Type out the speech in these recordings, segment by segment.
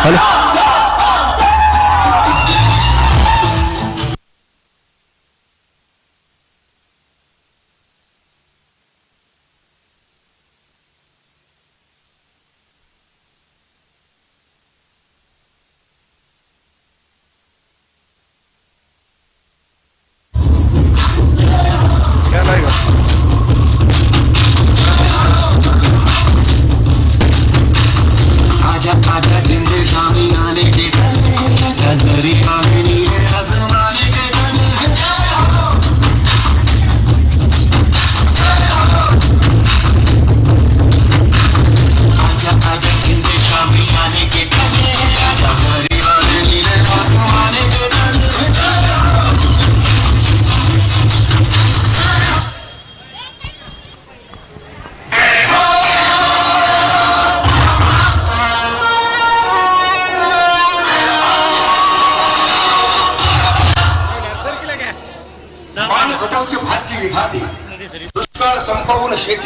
好嘞。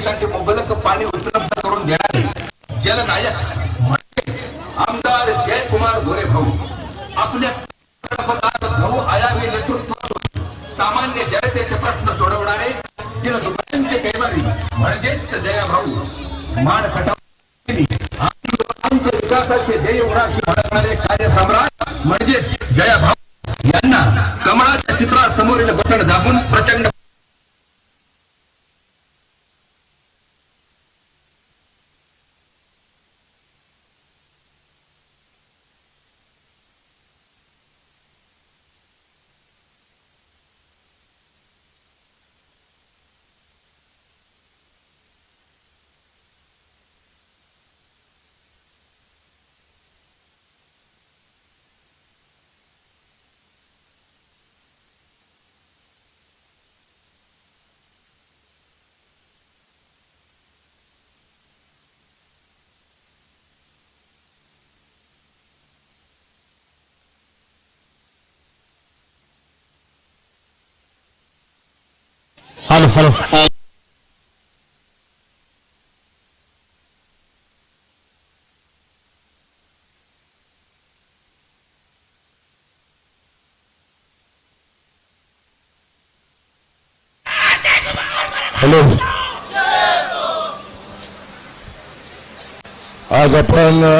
संपवून शेतीसाठी मुबलक पाणी उपलब्ध करून देणारे जलनायक आमदार जयकुमार गोरे भाऊ. आपल्या भाऊ आयामी नेतृत्व सामान्य जनतेचे प्रश्न सोडवणारे तिला दुकानांचे कैवारी म्हणजेच जया भाऊ. मान खटाव विकासाचे ध्येय उराशी म्हणणारे कार्यसम्राट म्हणजेच जया भाऊ. यांना कमळाच्या चित्रासमोरील बटण दाबून प्रचंड हॅलो हॅलो हॅलो आज आपण अ,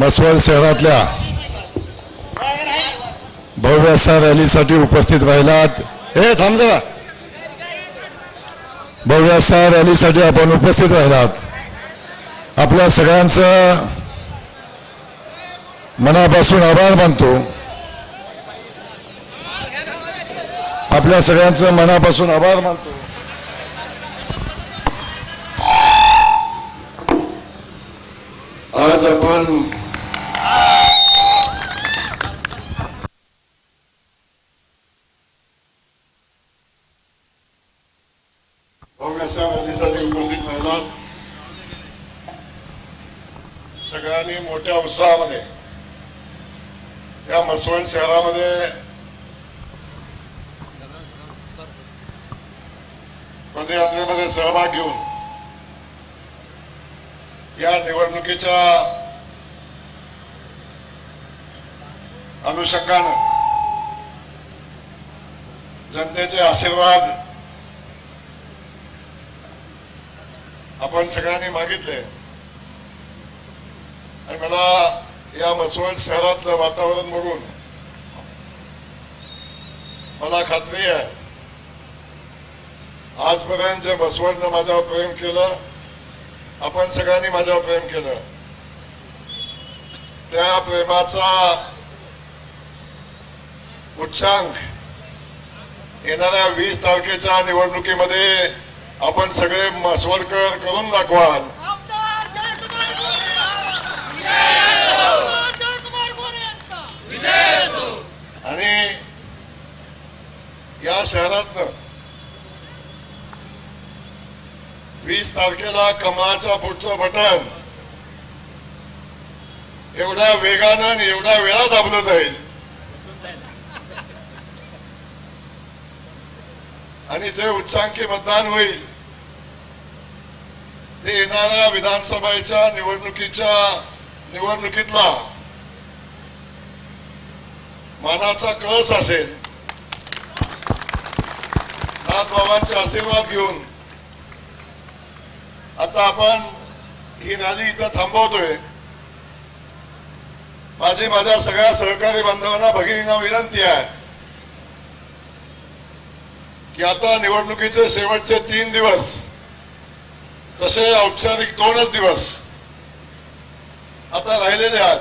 मसवड शहरातल्या भव्य अशा रॅलीसाठी उपस्थित राहिलात. हे थांब जा भव्य अशा रॅलीसाठी आपण उपस्थित राहिलात. आपल्या सगळ्यांचं मनापासून आभार मानतो. आपल्या सगळ्यांचं मनापासून आभार मानतो. आज आपण भव्याशा रॅलीसाठी उपस्थित राहिलात सगळ्यांनी मोठ्या उत्साहामध्ये या मसवण शहरामध्ये पदयात्रेमध्ये सहभाग घेऊन या निवडणुकीच्या अनुषंगानं जनतेचे आशीर्वाद आपण सगळ्यांनी मागितले. आणि मला या मसवड शहरातलं वातावरण बघून मला खात्री आहे. आजपर्यंत जे मसवडनं माझ्यावर प्रेम केलं आपण सगळ्यांनी माझ्यावर प्रेम केलं. त्या प्रेमाचा उच्चांक येणाऱ्या वीस तारखेच्या निवडणुकीमध्ये आपण सगळे मसवडकर करून दाखवाल आमदार जयकुमार गोरे आमदार जयकुमार गोरे यांचा आणि या शहरातनं. वीस तारखेला कमळाच्या पुढचं बटन. एवढ्या वेगानं आणि एवढ्या वेळा दाबलं जाईल. आणि जे उच्चांकी मतदान होईल ते येणाऱ्या विधानसभेच्या निवडणुकीच्या निवडणुकीतला मानाचा कळस असेल. नाथबाबांचे आशीर्वाद घेऊन आता आपण ही रॅली इथं थांबवतोय. माझी माझ्या सगळ्या सहकारी बांधवांना भगिनींना विनंती आहे की आता निवडणुकीचे शेवटचे तीन दिवस तसे औपचारिक दोनच दिवस आता राहिलेले आहेत.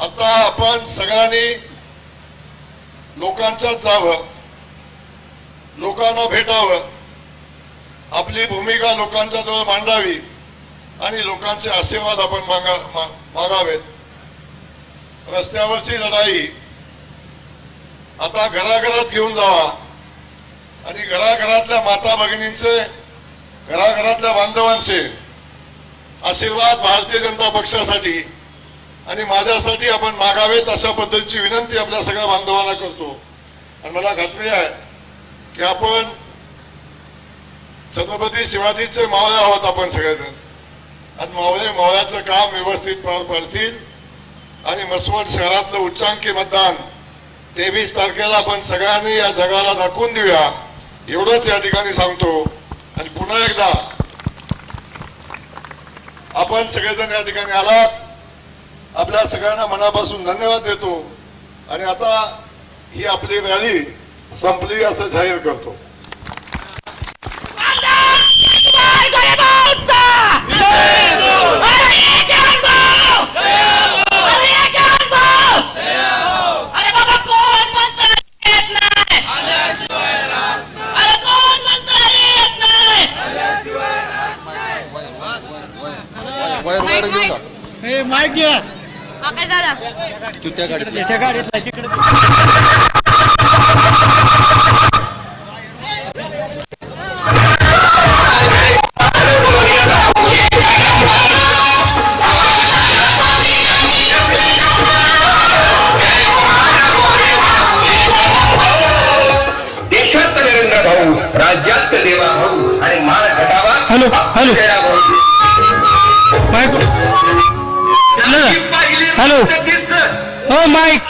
आता आपण सगळ्यांनी लोकांच्यात जावं. लोकांना भेटावं. आपली भूमिका लोकांच्या जवळ मांडावी आणि लोकांचे आशीर्वाद आपण मागा मा- मागावेत. रस्त्यावरची लढाई आता घराघरात घेऊन जावा. आणि घराघरातल्या माता भगिनींचे घराघरातल्या बांधवांचे आशीर्वाद भारतीय जनता पक्षासाठी आणि माझ्यासाठी आपण मागावेत अशा पद्धतीची विनंती आपल्या सगळ्या बांधवांना करतो. आणि मला खात्री आहे की आपण छत्रपती शिवाजीचे मावळे आहोत आपण सगळेजण. आणि मावळे मावळ्याचं काम व्यवस्थित पार पाडतील. आणि मसवड शहरातलं उच्चांकी मतदान तेवीस तारखेला आपण सगळ्यांनी या जगाला दाखवून देऊया. एवढंच या ठिकाणी सांगतो. आणि पुन्हा एकदा आपण सगळेजण या ठिकाणी आलात. आपल्या सगळ्यांना मनापासून धन्यवाद देतो. आणि आता ही आपली रॅली संपली असं जाहीर करतो. आमदार जयकुमार गोरेबाऊंचा अरे भाऊ. माईक हॅलो हो माईक